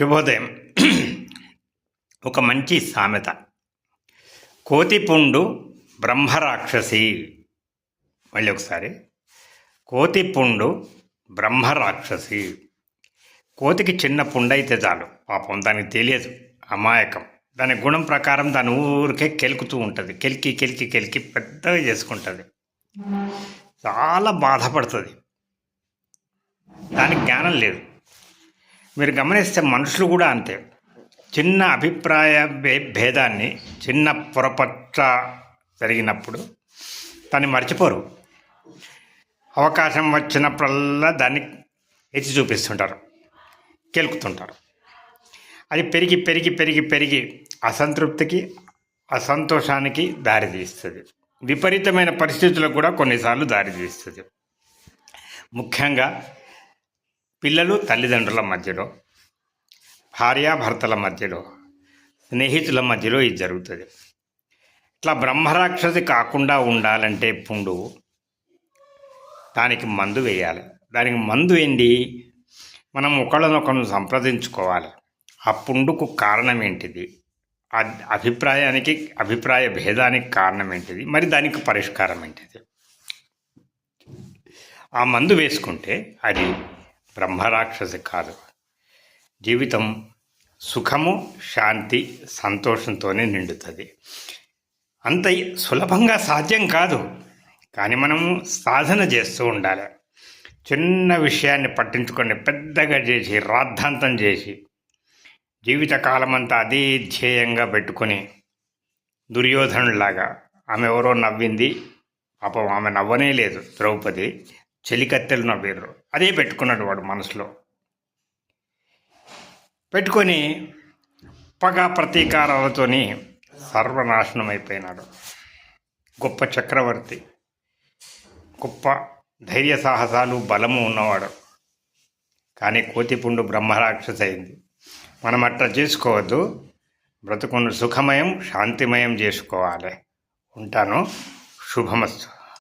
శుభోదయం ఒక మంచి సామెత. కోతిపుండు బ్రహ్మరాక్షసి. మళ్ళీ ఒకసారి. కోతిపుండు బ్రహ్మరాక్షసి. కోతికి చిన్న పుండు అయితే చాలు. పాపం దానికి తెలియదు. అమాయకం. దాని గుణం ప్రకారం దాని ఊరికే కెలుకుతూ ఉంటుంది. కెలికి కెలికి కెలికి పెద్దగా చేసుకుంటుంది. చాలా బాధపడుతుంది. దానికి జ్ఞానం లేదు. మీరు గమనిస్తే మనుషులు కూడా అంతే. చిన్న అభిప్రాయ భే- భేదాన్ని చిన్న పొరపట్ల జరిగినప్పుడు దాన్ని మర్చిపోరు. అవకాశం వచ్చినప్పుడల్లా దాన్ని ఎత్తి చూపిస్తుంటారు. కెలుకుతుంటారు. అది పెరిగి పెరిగి పెరిగి పెరిగి అసంతృప్తికి అసంతోషానికి దారితీస్తుంది విపరీతమైన పరిస్థితులకు కూడా కొన్నిసార్లు దారితీస్తుంది ముఖ్యంగా పిల్లలు తల్లిదండ్రుల మధ్యలో భార్యాభర్తల మధ్యలో స్నేహితుల మధ్యలో ఇది జరుగుతుంది. ఇట్లా బ్రహ్మరాక్షసి కాకుండా ఉండాలంటే పుండు దానికి మందు వేయాలి. దానికి మందు ఏంటి? మనం ఒకళ్ళనొకరు సంప్రదించుకోవాలి. ఆ పుండుకు కారణం ఏంటిది? అభిప్రాయానికి అభిప్రాయ భేదానికి కారణం ఏంటిది? మరి దానికి పరిష్కారం ఏంటిది? ఆ మందు వేసుకుంటే అది బ్రహ్మరాక్షసి కాదు. జీవితం సుఖము శాంతి సంతోషంతోనే నిండుతుంది. అంత సులభంగా సాధ్యం కాదు. కానీ మనము సాధన చేస్తూ ఉండాలి. చిన్న విషయాన్ని పట్టించుకొని పెద్దగా చేసి రాద్ధాంతం చేసి జీవితకాలం అంతా అదే ధ్యేయంగా పెట్టుకొని దుర్యోధనులాగా ఆమె ఎవరో నవ్వింది పాపం ఆమె నవ్వనే లేదు. ద్రౌపది చెలికత్తెలు నవ్వారు అదే పెట్టుకున్నాడు వాడు మనసులో. పెట్టుకొని పగ ప్రతీకారాలతోని సర్వనాశనం అయిపోయినాడు. గొప్ప చక్రవర్తి గొప్ప ధైర్య సాహసాలు బలము ఉన్నవాడు. కానీ కోతిపుండు బ్రహ్మరాక్షస అయింది. మనం అట్లా చేసుకోవద్దు. బ్రతుకును సుఖమయం శాంతిమయం చేసుకోవాలి. ఉంటాను. శుభమస్తు.